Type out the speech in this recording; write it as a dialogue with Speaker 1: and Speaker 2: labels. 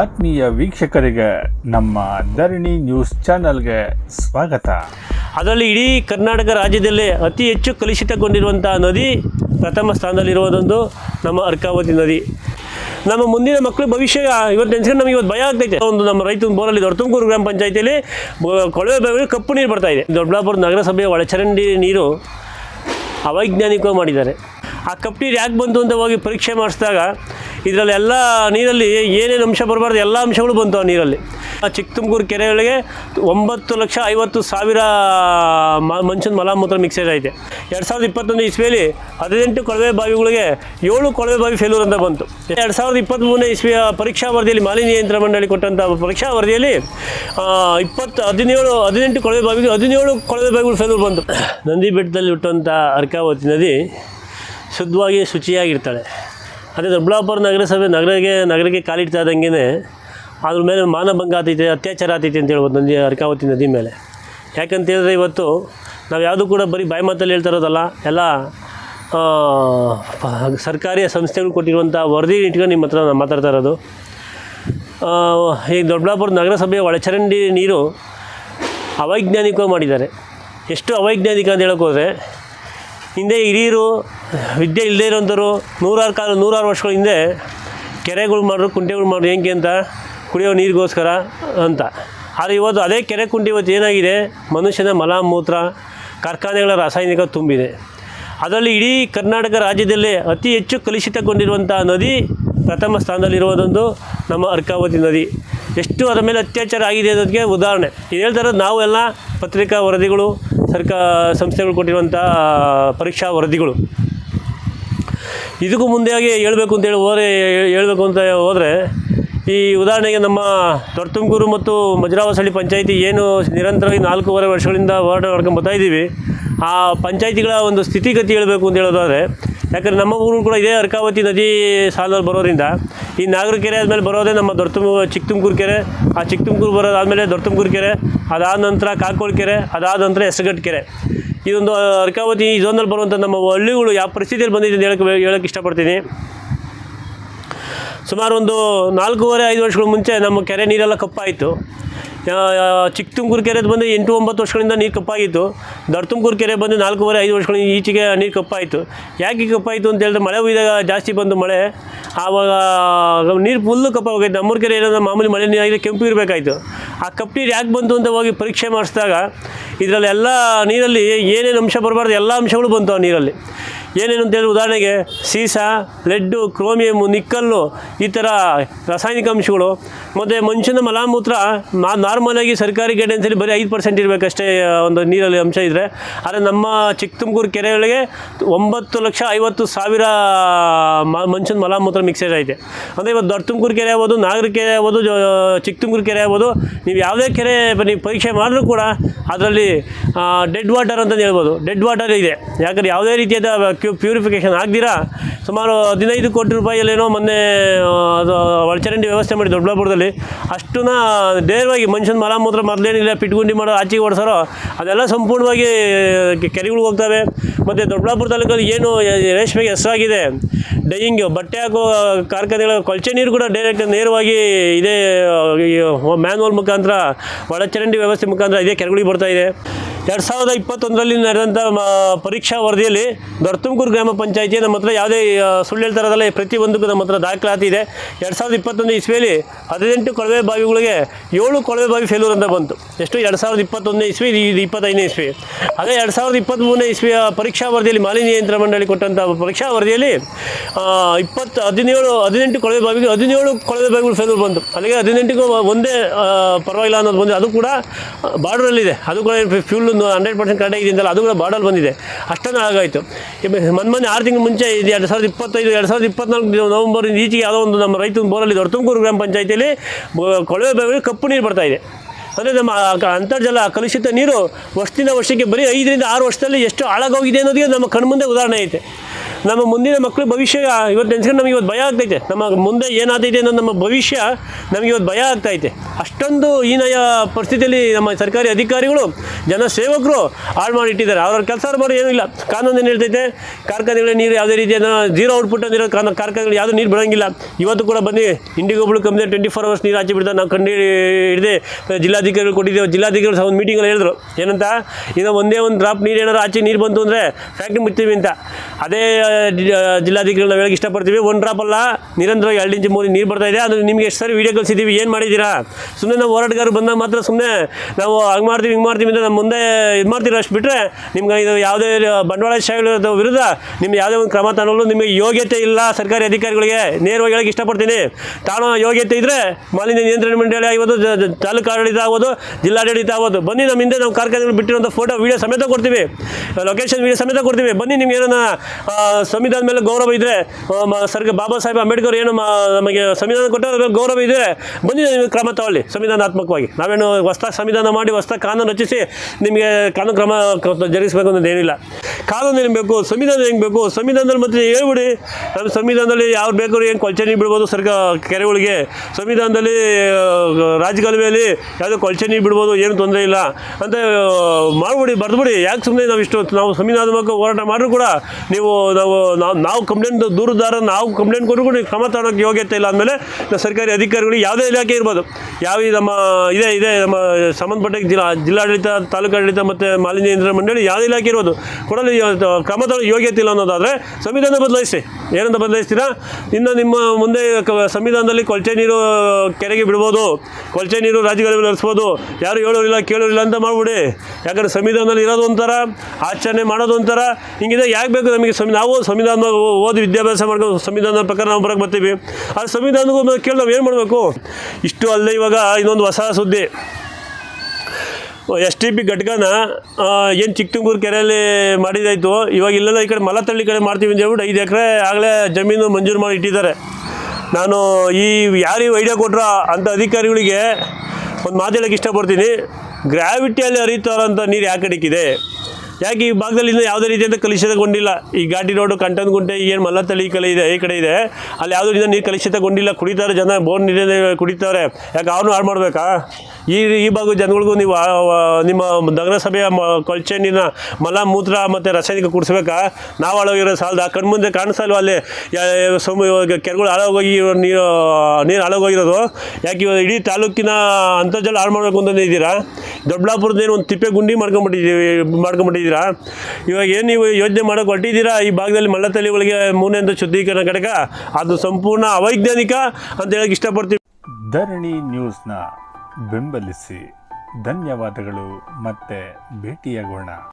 Speaker 1: ಆತ್ಮೀಯ ವೀಕ್ಷಕರಿಗೆ ನಮ್ಮ ಧರಣಿ ನ್ಯೂಸ್ ಚಾನಲ್ಗೆ ಸ್ವಾಗತ.
Speaker 2: ಅದರಲ್ಲಿ ಇಡೀ ಕರ್ನಾಟಕ ರಾಜ್ಯದಲ್ಲೇ ಅತಿ ಹೆಚ್ಚು ಕಲುಷಿತಗೊಂಡಿರುವಂಥ ನದಿ ಪ್ರಥಮ ಸ್ಥಾನದಲ್ಲಿರುವುದೊಂದು ನಮ್ಮ ಅರ್ಕಾವತಿ ನದಿ. ನಮ್ಮ ಮುಂದಿನ ಮಕ್ಕಳ ಭವಿಷ್ಯ, ಇವತ್ತು ನೆನೆಸ್ಕೊಂಡು ನಮಗೆ ಇವತ್ತು ಭಯ ಆಗ್ತೈತೆ. ಒಂದು ನಮ್ಮ ರೈತ ಬೋರಲ್ಲಿ ದೊಡ್ಡ ತುಮಕೂರು ಗ್ರಾಮ ಪಂಚಾಯತಿಯಲ್ಲಿ ಕೊಳವೆ ಬಾವಿಯಲ್ಲಿ ಕಪ್ಪು ನೀರು ಬರ್ತಾ ಇದೆ. ದೊಡ್ಡಬಳ್ಳಾಪುರ ನಗರಸಭೆಯ ಒಳಚರಂಡಿ ನೀರು ಅವೈಜ್ಞಾನಿಕವಾಗಿ ಮಾಡಿದ್ದಾರೆ. ಆ ಕಪ್ಪು ನೀರು ಯಾಕೆ ಬಂತು ಅಂತ ಹೋಗಿ ಪರೀಕ್ಷೆ ಮಾಡಿಸಿದಾಗ ಇದರಲ್ಲಿ ಎಲ್ಲ ನೀರಲ್ಲಿ ಏನೇನು ಅಂಶ ಬರಬಾರ್ದು ಎಲ್ಲ ಅಂಶಗಳು ಬಂತು ಆ ನೀರಲ್ಲಿ. ಆ ಚಿಕ್ಕತುಮಕೂರು ಕೆರೆಗಳಿಗೆ ಒಂಬತ್ತು ಲಕ್ಷ ಐವತ್ತು ಸಾವಿರ ಮ, ಮನುಷ್ಯನ ಮಲಾಮೂತ್ರ ಮಿಕ್ಸೇಜ್ ಐತೆ. ಎರಡು ಸಾವಿರದ ಇಪ್ಪತ್ತೊಂದು ಇಸ್ವಿಯಲ್ಲಿ ಹದಿನೆಂಟು ಕೊಳವೆ ಬಾವಿಗಳಿಗೆ ಏಳು ಕೊಳವೆ ಬಾವಿ ಫೇಲ್ಯೂರ್ ಅಂತ ಬಂತು. ಎರಡು ಸಾವಿರದ ಇಪ್ಪತ್ತ್ಮೂರನೇ ಇಸ್ವಿಯ ಪರೀಕ್ಷಾ ವರದಿಯಲ್ಲಿ ಮಾಲಿನ್ಯ ನಿಯಂತ್ರಣ ಮಂಡಳಿ ಕೊಟ್ಟಂಥ ಪರೀಕ್ಷಾ ವರದಿಯಲ್ಲಿ ಇಪ್ಪತ್ತು, ಹದಿನೇಳು, ಹದಿನೆಂಟು ಕೊಳವೆ ಬಾವಿಗೆ ಹದಿನೇಳು ಕೊಳವೆ ಬಾವಿಗಳು ಫೇಲ್ಯೂರ್ ಬಂತು. ನಂದಿ ಬೆಟ್ಟದಲ್ಲಿ ಹುಟ್ಟುವಂಥ ಅರ್ಕಾವತಿ ನದಿ ಶುದ್ಧವಾಗಿ ಶುಚಿಯಾಗಿರ್ತಾಳೆ. ಅದೇ ದೊಡ್ಡಬಳ್ಳಾಪುರ ನಗರಸಭೆ ನಗರಕ್ಕೆ ನಗರಕ್ಕೆ ಕಾಲಿಡ್ತಾ ಇದ್ದಂಗೆ ಅದ್ರ ಮೇಲೆ ಮಾನಭಂಗ ಆತೈತೆ ಅತ್ಯಾಚಾರ ಆತೈತೆ ಅಂತ ಹೇಳ್ಬೋದು ನದಿ, ಅರ್ಕಾವತಿ ನದಿ ಮೇಲೆ. ಯಾಕಂತೇಳಿದ್ರೆ ಇವತ್ತು ನಾವು ಯಾವುದೂ ಕೂಡ ಬರೀ ಬಾಯಿ ಮಾತಲ್ಲಿ ಹೇಳ್ತಾ ಇರೋದಲ್ಲ, ಎಲ್ಲ ಸರ್ಕಾರಿ ಸಂಸ್ಥೆಗಳು ಕೊಟ್ಟಿರುವಂಥ ವರದಿ ಇಟ್ಕೊಂಡು ನಿಮ್ಮ ಹತ್ರ ನಾನು ಮಾತಾಡ್ತಾ ಇರೋದು. ಈಗ ದೊಡ್ಡಬಳ್ಳಾಪುರ ನಗರಸಭೆಯ ಒಳಚರಂಡಿ ನೀರು ಅವೈಜ್ಞಾನಿಕವಾಗಿ ಮಾಡಿದ್ದಾರೆ. ಎಷ್ಟು ಅವೈಜ್ಞಾನಿಕ ಅಂತ ಹೇಳೋಕೆ ಹೋದರೆ ಹಿಂದೆ ಹಿರಿಯರು, ವಿದ್ಯೆ ಇಲ್ಲದೇ ಇರೋಂಥವ್ರು, ನೂರಾರು ಕಾಲ, ನೂರಾರು ವರ್ಷಗಳ ಹಿಂದೆ ಕೆರೆಗಳು ಮಾಡಿದ್ರು ಕುಂಟೆಗಳು ಮಾಡಿದ್ರು ಹೆಂಗೆ ಅಂತ ಕುಡಿಯೋ ನೀರಿಗೋಸ್ಕರ ಅಂತ. ಆದರೆ ಇವತ್ತು ಅದೇ ಕೆರೆ ಕುಂಟೆ ಇವತ್ತು ಏನಾಗಿದೆ? ಮನುಷ್ಯನ ಮಲ ಮೂತ್ರ ಕಾರ್ಖಾನೆಗಳ ರಾಸಾಯನಿಕ ತುಂಬಿದೆ. ಅದರಲ್ಲಿ ಇಡೀ ಕರ್ನಾಟಕ ರಾಜ್ಯದಲ್ಲೇ ಅತಿ ಹೆಚ್ಚು ಕಲುಷಿತಗೊಂಡಿರುವಂಥ ನದಿ ಪ್ರಥಮ ಸ್ಥಾನದಲ್ಲಿರುವುದೊಂದು ನಮ್ಮ ಅರ್ಕಾವತಿ ನದಿ. ಎಷ್ಟು ಅದರ ಮೇಲೆ ಅತ್ಯಾಚಾರ ಆಗಿದೆ ಅನ್ನೋದಕ್ಕೆ ಉದಾಹರಣೆ. ಇದು ಹೇಳ್ತಾರೆ ನಾವು ಎಲ್ಲ ಪತ್ರಿಕಾ ವರದಿಗಳು ಸರ್ಕಾ ಸಂಸ್ಥೆಗಳು ಕೊಟ್ಟಿರುವಂಥ ಪರೀಕ್ಷಾ ವರದಿಗಳು. ಇದಕ್ಕೂ ಮುಂದೆಯಾಗಿ ಹೇಳಬೇಕು ಅಂತೇಳಿ ಹೋದರೆ ಹೇಳಬೇಕು ಅಂತ ಹೋದರೆ ಈ ಉದಾಹರಣೆಗೆ ನಮ್ಮ ದೊಡ್ಡ ಮತ್ತು ಮಜರಾವಸಳ್ಳಿ ಪಂಚಾಯಿತಿ ಏನು ನಿರಂತರವಾಗಿ ನಾಲ್ಕೂವರೆ ವರ್ಷಗಳಿಂದ ಹೋರಾಟ ಮಾಡ್ಕೊಂಡು ಬರ್ತಾ ಇದ್ದೀವಿ, ಆ ಪಂಚಾಯಿತಿಗಳ ಒಂದು ಸ್ಥಿತಿಗತಿ ಹೇಳಬೇಕು ಅಂತ ಹೇಳೋದಾದರೆ ಯಾಕಂದರೆ ನಮ್ಮ ಊರು ಕೂಡ ಇದೇ ಅರ್ಕಾವತಿ ನದಿ ಸಾಲಲ್ಲಿ ಬರೋದ್ರಿಂದ ಈ ನಾಗರ ಕೆರೆ ಆದಮೇಲೆ ಬರೋದೇ ನಮ್ಮ ತುಮ ಚಿಕ್ಕ ತುಮಕೂರು ಕೆರೆ. ಆ ಚಿಕ್ಕ ತುಮಕೂರು ಬರೋದಾದಮೇಲೆ ದೊಡ್ಡ ಕೆರೆ, ಅದಾದ ನಂತರ ಕಾಕೋಳ ಕೆರೆ, ಅದಾದ ನಂತರ ಹೆಸರುಗಟ್ಟ ಕೆರೆ. ಇದೊಂದು ಅರ್ಕಾವತಿ ಈ ಝೋನಲ್ಲಿ ಬರುವಂಥ ನಮ್ಮ ಹಳ್ಳಿಗಳು ಯಾವ ಪರಿಸ್ಥಿತಿಯಲ್ಲಿ ಬಂದಿದೆ ಅಂತ ಹೇಳಕ್ಕೆ ಹೇಳೋಕ್ಕೆ ಇಷ್ಟಪಡ್ತೀನಿ. ಸುಮಾರು ಒಂದು ನಾಲ್ಕೂವರೆ, ಐದು ವರ್ಷಗಳ ಮುಂಚೆ ನಮ್ಮ ಕೆರೆ ನೀರೆಲ್ಲ ಕಪ್ಪಾಯಿತು. ಚಿಕ್ಕ ತುಮಕೂರು ಕೆರೆ ಬಂದು ಎಂಟು ಒಂಬತ್ತು ವರ್ಷಗಳಿಂದ ನೀರು ಕಪ್ಪಾಗಿತ್ತು. ದೊಡ್ಡ ತುಮಕೂರು ಕೆರೆ ಬಂದು ನಾಲ್ಕೂವರೆ, ಐದು ವರ್ಷಗಳಿಂದ ಈಚೆಗೆ ನೀರು ಕಪ್ಪಾಯಿತು. ಯಾಕೆ ಕಪ್ಪಾಯಿತು ಅಂತ ಹೇಳಿದ್ರೆ ಮಳೆ ಹುಯ್ದಾಗ ಜಾಸ್ತಿ ಬಂದು ಮಳೆ. ಆವಾಗ ನೀರು ಫುಲ್ಲು ಕಪ್ಪಾಗೋಗೈತೆ. ನಮ್ಮೂರು ಕೆರೆ ಏನಂದ್ರೆ ಮಾಮೂಲಿ ಮಳೆ ನೀರಾಗಿದೆ ಕೆಂಪು ಇರಬೇಕಾಯ್ತು. ಆ ಕಪ್ಪು ನೀರು ಯಾಕೆ ಬಂತು ಅಂತ ಹೋಗಿ ಪರೀಕ್ಷೆ ಮಾಡಿಸಿದಾಗ ಇದರಲ್ಲಿ ಎಲ್ಲ ನೀರಲ್ಲಿ ಏನೇನು ಅಂಶ ಬರಬಾರ್ದು, ಎಲ್ಲ ಅಂಶಗಳು ಬಂತು ಆ ನೀರಲ್ಲಿ. ಏನೇನು ಅಂತೇಳಿ ಉದಾಹರಣೆಗೆ ಸೀಸಾ, ಲೆಡ್ಡು ಕ್ರೋಮಿಯಮ್ಮು ನಿಕ್ಕಲ್ಲು, ಈ ಥರ ರಾಸಾಯನಿಕ ಅಂಶಗಳು. ಮತ್ತು ಮನುಷ್ಯನ ಮಲಾಮೂತ್ರ ನಾ ನಾರ್ಮಲಾಗಿ ಸರ್ಕಾರಿ ಗೈಡೆನ್ಸಲ್ಲಿ ಬರೀ ಐದು ಪರ್ಸೆಂಟ್ ಇರಬೇಕಷ್ಟೇ ಒಂದು ನೀರಲ್ಲಿ ಅಂಶ ಇದ್ದರೆ ಆದರೆ ನಮ್ಮ ಚಿಕ್ಕ ತುಮಕೂರು ಕೆರೆಗಳಿಗೆ ಒಂಬತ್ತು ಲಕ್ಷ ಐವತ್ತು ಸಾವಿರ ಮನುಷ್ಯನ ಮಲಾಮೂತ್ರ ಮಿಕ್ಸೇಜ್ ಐತೆ. ಅಂದರೆ ಇವತ್ತು ದೊಡ್ಡ ತುಮಕೂರು ಕೆರೆ ಆಗ್ಬೋದು, ನಾಗರ ಕೆರೆ ಆಗ್ಬೋದು ಚಿಕ್ಕ ತುಮಕೂರು ಕೆರೆ ಆಗ್ಬೋದು, ನೀವು ಯಾವುದೇ ಕೆರೆ ನೀವು ಪರೀಕ್ಷೆ ಮಾಡಿದ್ರೂ ಕೂಡ ಅದರಲ್ಲಿ ಡೆಡ್ ವಾಟರ್ ಅಂತಂದು ಹೇಳ್ಬೋದು. ಡೆಡ್ ವಾಟರ್ ಇದೆ. ಯಾಕಂದ್ರೆ ಯಾವುದೇ ರೀತಿಯಾದ ಪ್ಯೂರಿಫಿಕೇಷನ್ ಆಗದಿರಾ ಸುಮಾರು ಹದಿನೈದು ಕೋಟಿ ರೂಪಾಯಿಯಲ್ಲೇನೋ ಮೊನ್ನೆ ಅದು ಒಳಚರಂಡಿ ವ್ಯವಸ್ಥೆ ಮಾಡಿ ದೊಡ್ಡಬಳ್ಳಾಪುರದಲ್ಲಿ. ಅಷ್ಟನ್ನ ನೇರವಾಗಿ ಮನುಷ್ಯನ ಮಲಮೂತ್ರ ಮೊದಲೇನಿಲ್ಲ, ಪಿಟ್ಗುಂಡಿ ಮಾಡೋ ಆಚೆಗೆ ಓಡಿಸೋರೋ, ಅದೆಲ್ಲ ಸಂಪೂರ್ಣವಾಗಿ ಕೆರೆಗಳಿಗೆ ಹೋಗ್ತವೆ. ಮತ್ತು ದೊಡ್ಡಬಾಪುರ ತಾಲೂಕಲ್ಲಿ ಏನು ರೇಷ್ಮೆಗೆ ಹೆಸರಾಗಿದೆ, ಡೈಯಿಂಗ್, ಬಟ್ಟೆ ಹಾಕೋ ಕಾರ್ಖಾನೆಗಳ ಕೊಳಚೆ ನೀರು ಕೂಡ ಡೈರೆಕ್ಟ್ ನೇರವಾಗಿ ಇದೇ ಮ್ಯಾನ್ವಲ್ ಮುಖಾಂತರ, ಒಳಚರಂಡಿ ವ್ಯವಸ್ಥೆ ಮುಖಾಂತರ ಇದೇ ಕೆರೆಗಳಿಗೆ ಬರ್ತಾ ಇದೆ. ಎರಡು ಸಾವಿರದ ಇಪ್ಪತ್ತೊಂದರಲ್ಲಿ ನಡೆದಂಥ ಪರೀಕ್ಷಾ ವರದಿಯಲ್ಲಿ ದೊರ್ತುಮಕೂರು ಗ್ರಾಮ ಪಂಚಾಯಿತಿ ನಮ್ಮ ಹತ್ರ ಯಾವುದೇ ಸುಳ್ಳು ಹೇಳ್ತಾ ಇರೋದಲ್ಲ ಪ್ರತಿಯೊಂದಕ್ಕೂ ನಮ್ಮ ಹತ್ರ ದಾಖಲಾತಿ ಇದೆ. ಎರಡು ಸಾವಿರದ ಇಪ್ಪತ್ತೊಂದು ಇಸ್ವಿಯಲ್ಲಿ ಹದಿನೆಂಟು ಕೊಳವೆ ಬಾವಿಗಳಿಗೆ ಏಳು ಕೊಳವೆ ಬಾವಿ ಫೇಲ್ಯೂರ್ ಅಂತ ಬಂತು. ಎಷ್ಟು? ಎರಡು ಸಾವಿರದ ಇಪ್ಪತ್ತೊಂದನೇ ಇಸ್ವಿ ಇದು ಇಪ್ಪತ್ತೈದನೇ ಇಸ್ವಿ. ಅದೇ ಎರಡು ಸಾವಿರದ ಇಪ್ಪತ್ತ್ಮೂರನೇ ಇಸ್ವಿಯ ಪರೀಕ್ಷಾ ವರದಿಯಲ್ಲಿ ಮಾಲಿನ್ಯ ನಿಯಂತ್ರಣ ಮಂಡಳಿ ಕೊಟ್ಟಂಥ ಪರೀಕ್ಷಾ ವರದಿಯಲ್ಲಿ ಇಪ್ಪತ್ತು, ಹದಿನೇಳು, ಹದಿನೆಂಟು ಕೊಳವೆ ಬಾವಿಗೆ ಹದಿನೇಳು ಕೊಳವೆ ಬಾವಿಗಳು ಫೇಲ್ಯೂರ್ ಬಂತು. ಅಲ್ಲಿಗೆ ಹದಿನೆಂಟಿಗೂ ಒಂದೇ ಪರವಾಗಿಲ್ಲ ಅನ್ನೋದು ಬಂದಿದೆ. ಅದು ಕೂಡ ಬಾರ್ಡ್ರಲ್ಲಿದೆ. ಅದು ಕೂಡ ಫ್ಯೂಲ್ ಹಂಡ್ರೆಡ್ ಪರ್ಸೆಂಟ್ ಕರೆಕ್ಟಾಗಿ ಇದೆಯಲ್ಲ ಅದು ಕೂಡ ಬಾರ್ಡಲ್ಲಿ ಬಂದಿದೆ. ಅಷ್ಟನ್ನು ಆಗಾಯಿತು ಮೊನ್ನೆ ಆರು ತಿಂಗಳು ಮುಂಚೆ ಇದು ಎರಡು ಸಾವಿರದ ಇಪ್ಪತ್ತೈದು, ಎರಡು ಸಾವಿರದ ಇಪ್ಪತ್ನಾಲ್ಕು ನವಂಬರ್ ಈಚೆಗೆ ಯಾವುದೋ ಒಂದು ನಮ್ಮ ರೈತನ ಬೋರಲ್ಲಿ ದೊಡ್ಡ ತುಮಕೂರು ಗ್ರಾಮ ಪಂಚಾಯತಿಯಲ್ಲಿ ಕೊಳವೆ ಬಾವಿ ಕಪ್ಪು ನೀರು ಬರ್ತಾ ಇದೆ. ಅಂದರೆ ನಮ್ಮ ಅಂತರ್ಜಲ ಕಲುಷಿತ ನೀರು ವರ್ಷದಿಂದ ವರ್ಷಕ್ಕೆ ಬರೀ ಐದರಿಂದ ಆರು ವರ್ಷದಲ್ಲಿ ಎಷ್ಟು ಹಾಳಾಗೋಗಿದೆ ಅನ್ನೋದಕ್ಕೆ ನಮ್ಮ ಕಣ್ಮುಂದೆ ಉದಾಹರಣೆ ಐತೆ. ನಮ್ಮ ಮುಂದಿನ ಮಕ್ಕಳು ಭವಿಷ್ಯ ಇವತ್ತು ನೆನ್ಸ್ಕೊಂಡು ನಮಗೆ ಇವತ್ತು ಭಯ ಆಗ್ತೈತೆ. ನಮ್ಮ ಮುಂದೆ ಏನಾಗ್ತೈತೆ ಅನ್ನೋ ನಮ್ಮ ಭವಿಷ್ಯ ನಮಗೆ ಇವತ್ತು ಭಯ ಆಗ್ತೈತೆ. ಅಷ್ಟೊಂದು ಹೀನಯ ಪರಿಸ್ಥಿತಿಯಲ್ಲಿ ನಮ್ಮ ಸರ್ಕಾರಿ ಅಧಿಕಾರಿಗಳು, ಜನ ಸೇವಕರು ಹಾಳು ಮಾಡಿಟ್ಟಿದ್ದಾರೆ. ಅವ್ರ ಕೆಲಸ ಬರೋ ಏನೂ ಇಲ್ಲ. ಕಾನೂನು ಏನು ಹೇಳ್ತೈತೆ? ಕಾರ್ಖಾನೆಗಳ ನೀರು ಯಾವುದೇ ರೀತಿಯ ಜೀರೋ ಔಟ್ಪುಟ್ ಅಂದಿರೋ ಕಾನ ಕಾರ್ಖಾನೆಗಳು ಯಾವುದೂ ನೀರು ಬಿಡೋಂಗಿಲ್ಲ. ಇವತ್ತು ಕೂಡ ಬಂದು IndiGo blue company twenty four hours ನೀರು ಹಾಚಿ ಬಿಡ್ತಾರೆ. ನಾವು ಕಂಡು ಹಿಡಿದೆ ಜಿಲ್ಲಾಧಿಕಾರಿಗಳು ಕೊಟ್ಟಿದ್ದೇವೆ. ಜಿಲ್ಲಾಧಿಕಾರಿಗಳು ಸಹ ಒಂದು ಮೀಟಿಂಗಲ್ಲಿ ಹೇಳಿದ್ರು. ಏನಂತ? ಈಗ ಒಂದೇ ಒಂದು ಡ್ರಾಪ್ ನೀರು ಏನಾದ್ರು ಆಚೆ ನೀರು ಬಂತು ಅಂದರೆ ಫ್ಯಾಕ್ಟ್ರಿ ಮುಚ್ತೀವಿ ಅಂತ. ಅದೇ ಜಿಲ್ಲಾಧಿಕಾರಿಗಳು ಹೇಳಕ್ಕೆ ಇಷ್ಟಪಡ್ತೀವಿ. ಒನ್ ಡ್ರಾಪ್ ಅಲ್ಲ, ನಿರಂತರವಾಗಿ ಎರಡು ಇಂಚು ಮೂರು ನೀರು ಬರ್ತಾ ಇದೆ. ಅದು ನಿಮಗೆ ಎಷ್ಟು ಸರಿ ವೀಡಿಯೋ ಕಳಿಸಿದ್ದೀವಿ ಏನು ಮಾಡಿದ್ದೀರಾ ಸುಮ್ಮನೆ ನಾವು ಹೋರಾಟಗಾರರು ಬಂದಾಗ ಮಾತ್ರ ಸುಮ್ಮನೆ ನಾವು ಹಂಗೆ ಮಾಡ್ತೀವಿ, ಹಿಂಗೆ ಮಾಡ್ತೀವಿ ಅಂತ ನಮ್ಮ ಮುಂದೆ ಇದು ಮಾಡ್ತೀರ? ಅಷ್ಟು ಬಿಟ್ಟರೆ ನಿಮ್ಗೆ ಇದು ಯಾವುದೇ ಬಂಡವಾಳ ಬಂಡವಾಳಶಾಹಿಗಳ ವಿರುದ್ಧ ನಿಮ್ಗೆ ಯಾವುದೇ ಒಂದು ಕ್ರಮ ತಗೊಳ್ಳಲು ನಿಮಗೆ ಯೋಗ್ಯತೆ ಇಲ್ಲ. ಸರ್ಕಾರಿ ಅಧಿಕಾರಿಗಳಿಗೆ ನೇರವಾಗಿ ಹೇಳಕ್ಕೆ ಇಷ್ಟಪಡ್ತೀನಿ. ತಾನು ಯೋಗ್ಯತೆ ಇದ್ದರೆ ಮಾಲಿನ್ಯ ನಿಯಂತ್ರಣ ಮಂಡಳಿ ಆಗ್ಬೋದು ತಾಲೂಕು ಆಡಳಿತ ಆಗ್ಬೋದು, ಜಿಲ್ಲಾಡಳಿತ ಆಗ್ಬೋದು. ಬನ್ನಿ ನಮ್ಮ ಹಿಂದೆ ನಾವು ಕಾರ್ಖಾನೆಗಳು ಬಿಟ್ಟಿರುವಂಥ ಫೋಟೋ ವೀಡಿಯೋ ಸಮೇತ ಕೊಡ್ತೀವಿ. ಲೊಕೇಶನ್ ವೀಡಿಯೋ ಸಮೇತ ಕೊಡ್ತೀವಿ. ಬನ್ನಿ ನಿಮ್ಗೆ ಏನನ್ನ ಸಂವಿಧಾನದ ಮೇಲೆ ಗೌರವ ಇದ್ದರೆ ಸರ್ಗ ಬಾಬಾ ಸಾಹೇಬ್ ಅಂಬೇಡ್ಕರ್ ಏನು ನಮಗೆ ಸಂವಿಧಾನ ಕೊಟ್ಟರೆ ಗೌರವ ಇದ್ದರೆ ಬನ್ನಿ ಕ್ರಮ ತಗೊಳ್ಳಿ, ಸಂವಿಧಾನಾತ್ಮಕವಾಗಿ. ನಾವೇನು ಹೊಸ ಸಂವಿಧಾನ ಮಾಡಿ ಹೊಸ ಕಾನೂನು ರಚಿಸಿ ನಿಮಗೆ ಕಾನೂನು ಕ್ರಮ ಜರುಗಿಸಬೇಕು ಅನ್ನೋದೇನಿಲ್ಲ. ಕಾನೂನು ಏನು ಬೇಕು ಸಂವಿಧಾನ ಹೆಂಗೆ ಬೇಕು, ಸಂವಿಧಾನದಲ್ಲಿ ಮತ್ತೆ ಹೇಳ್ಬಿಡಿ. ನಮ್ಮ ಸಂವಿಧಾನದಲ್ಲಿ ಯಾರು ಬೇಕಾದ್ರೂ ಏನು ಕೊಲ್ಚನಿ ಬಿಡ್ಬೋದು ಸರ್ಕಾರ ಕೆರೆಗಳಿಗೆ. ಸಂವಿಧಾನದಲ್ಲಿ ರಾಜಕಾಲುವೆಯಲ್ಲಿ ಯಾವುದೇ ಕೊಲ್ಚ ನೀವು ಬಿಡ್ಬೋದು, ಏನು ತೊಂದರೆ ಇಲ್ಲ. ಅಂತ ಮಾಡ್ಬಿಡಿ, ಬರೆದ್ಬಿಡಿ. ಯಾಕೆ ಸುಮ್ಮನೆ ನಾವು ಇಷ್ಟು ನಾವು ಸಂವಿಧಾನಾತ್ಮಕ ಹೋರಾಟ ಮಾಡಿದ್ರು ಕೂಡ ನೀವು ನಾವು ನಾವು ಕಂಪ್ಲೇಂಟ್ ದೂರದಾರ, ನಾವು ಕಂಪ್ಲೇಂಟ್ ಕೊಟ್ಟರು ಕೂಡ ಕ್ರಮ ತಗೊಳಕ್ಕೆ ಯೋಗ್ಯತೆ ಇಲ್ಲ ಅಂದಮೇಲೆ ಸರ್ಕಾರಿ ಅಧಿಕಾರಿಗಳು ಯಾವುದೇ ಇಲಾಖೆ ಇರ್ಬೋದು. ಯಾವ ನಮ್ಮ, ಇದೆ ಇದೆ, ನಮ್ಮ ಸಂಬಂಧಪಟ್ಟ ಜಿಲ್ಲಾ, ಜಿಲ್ಲಾಡಳಿತ, ತಾಲೂಕಾಡಳಿತ ಮತ್ತು ಮಾಲಿನ್ಯ ನಿಯಂತ್ರಣ ಮಂಡಳಿ ಯಾವುದೇ ಇಲಾಖೆ ಇರ್ಬೋದು. ಕೊಡಲು ಯೋ- ಕ್ರಮ ತಗೊಳ್ಳೋ ಯೋಗ್ಯತೆ ಇಲ್ಲ ಅನ್ನೋದಾದರೆ ಸಂವಿಧಾನ ಬದಲಾಯಿಸಿ. ಏನಂತ ಬದಲಾಯಿಸ್ತೀರಾ? ಇನ್ನು ನಿಮ್ಮ ಮುಂದೆ ಸಂವಿಧಾನದಲ್ಲಿ ಕೊಳಚೆ ನೀರು ಕೆರೆಗೆ ಬಿಡ್ಬೋದು. ಕೊಳಚೆ ನೀರು ರಾಜ್ಯಗಳಲ್ಲಿ ನಡೆಸ್ಬೋದು. ಯಾರು ಹೇಳೋರಿಲ್ಲ, ಕೇಳೋರಿಲ್ಲ ಅಂತ ಮಾಡ್ಬಿಡಿ. ಯಾಕಂದರೆ ಸಂವಿಧಾನದಲ್ಲಿ ಇರೋದು ಒಂಥರ, ಆಚರಣೆ ಮಾಡೋದು ಒಂಥರ. ಹಿಂಗಿದೆ ಯಾಕೆ ಬೇಕು ನಮಗೆ ಸಂವಿ, ನಾವು ಸಂವಿಧಾನ ಓದಿ ವಿದ್ಯಾಭ್ಯಾಸ ಮಾಡ್ಕೊಂಡು ಸಂವಿಧಾನದ ಪ್ರಕಾರ ನಾವು ಬರೋಕ್ಕೆ ಬರ್ತೀವಿ. ಆ ಸಂವಿಧಾನಕ್ಕೂ ಕೇಳಿ ನಾವು ಏನು ಮಾಡಬೇಕು? ಇಷ್ಟು ಅಲ್ಲದೆ ಇವಾಗ ಇನ್ನೊಂದು ಹೊಸ ಸುದ್ದಿ. ಎಸ್ ಟಿ ಪಿ ಘಟಕನ ಏನು ಚಿಕ್ಕತುಂಗೂರು ಕೆರೆಯಲ್ಲಿ ಮಾಡಿದಾಯಿತು, ಇವಾಗ ಇಲ್ಲೆಲ್ಲ ಈ ಕಡೆ ಮಲತಳ್ಳಿ ಕಡೆ ಮಾಡ್ತೀವಿ ಅಂತ ಹೇಳ್ಬಿಟ್ಟು ಐದು ಎಕರೆ ಆಗಲೇ ಜಮೀನು ಮಂಜೂರು ಮಾಡಿ ಇಟ್ಟಿದ್ದಾರೆ. ನಾನು ಈ ಯಾರಿಗೆ ಐಡಿಯಾ ಕೊಟ್ರ ಅಂಥ ಅಧಿಕಾರಿಗಳಿಗೆ ಒಂದು ಮಾತು ಹೇಳಕ್ಕೆ ಇಷ್ಟಪಡ್ತೀನಿ ಗ್ರಾವಿಟಿಯಲ್ಲಿ ಹರಿತಾರಂಥ ನೀರು ಯಾಕೆ ಕಡೆಗಿದೆ ಯಾಕೆ ಈ ಭಾಗದಲ್ಲಿ ಯಾವುದೇ ರೀತಿಯಿಂದ ಕಲುಷಿತಗೊಂಡಿಲ್ಲ? ಈ ಘಾಟಿ ರೋಡು ಕಂಟನ್ ಗುಂಟೆ ಏನು ಮಲ್ಲತಳಿ ಕಡೆ ಇದೆ, ಈ ಕಡೆ ಇದೆ. ಅಲ್ಲಿ ಯಾವುದೇ ರೀತಿಯಿಂದ ನೀರು ಕಲುಷಿತಗೊಂಡಿಲ್ಲ, ಕುಡಿತಾರೆ ಜನ ಬೋರ್ ನೀರೇ ಕುಡಿತಾರೆ. ಯಾಕೆ ಅವನು ಹಾಳು ಮಾಡಬೇಕಾ? ಈ ಈ ಭಾಗದ ಜನಗಳಿಗೂ ನೀವು ನಿಮ್ಮ ನಗರಸಭೆಯ ಕೊಳಚೆ ನೀರಿನ ಮಲ, ಮೂತ್ರ ಮತ್ತು ರಾಸಾಯನಿಕ ಕುಡಿಸ್ಬೇಕಾ? ನಾವು ಹಾಳಾಗಿರೋ ಸಾಲದ ಕಣ್ಮುಂದೆ ಕಾಣಿಸಲ್ವ ಅಲ್ಲಿ? ಸೋಮ ಯಾ- ಸಮ, ಇವಾಗ ಕೆರೆಗಳು ಹಾಳಾಗೋಗಿ ನೀರು ನೀರು ಹಾಳಾಗೋಗಿರೋದು. ಯಾಕೆ ಇವಾಗ ಇಡೀ ತಾಲೂಕಿನ ಅಂತರ್ಜಲ ಹಾಳು ಮಾಡಬೇಕು ಅಂತಂದು ಇದ್ದೀರಾ ದೊಡ್ಡಬಳ್ಳಾಪುರದ ಏನು ಒಂದು ತಿಪ್ಪೆ ಗುಂಡಿ ಮಾಡ್ಕೊಂಬಿಟ್ಟಿದ್ದೀವಿ, ಮಾಡ್ಕೊಂಬಿಟ್ಟಿದ್ದೀರಾ? ಇವಾಗ ಏನು ನೀವು ಯೋಜನೆ ಮಾಡೋಕೆ ಹೊರಟಿದ್ದೀರಾ? ಈ ಭಾಗದಲ್ಲಿ ಮಲ್ಲತಳಿಗಳಿಗೆ ಮೂನೆಂದು ಶುದ್ಧೀಕರಣ ಘಟಕ? ಅದು ಸಂಪೂರ್ಣ ಅವೈಜ್ಞಾನಿಕ ಅಂತ ಹೇಳಕ್ಕೆ ಇಷ್ಟಪಡ್ತೀವಿ.
Speaker 1: ಧರಣಿ ನ್ಯೂಸ್ನ ಬೆಂಬಲಿಸಿ. ಧನ್ಯವಾದಗಳು ಮತ್ತೆ ಭೇಟಿಯಾಗೋಣ.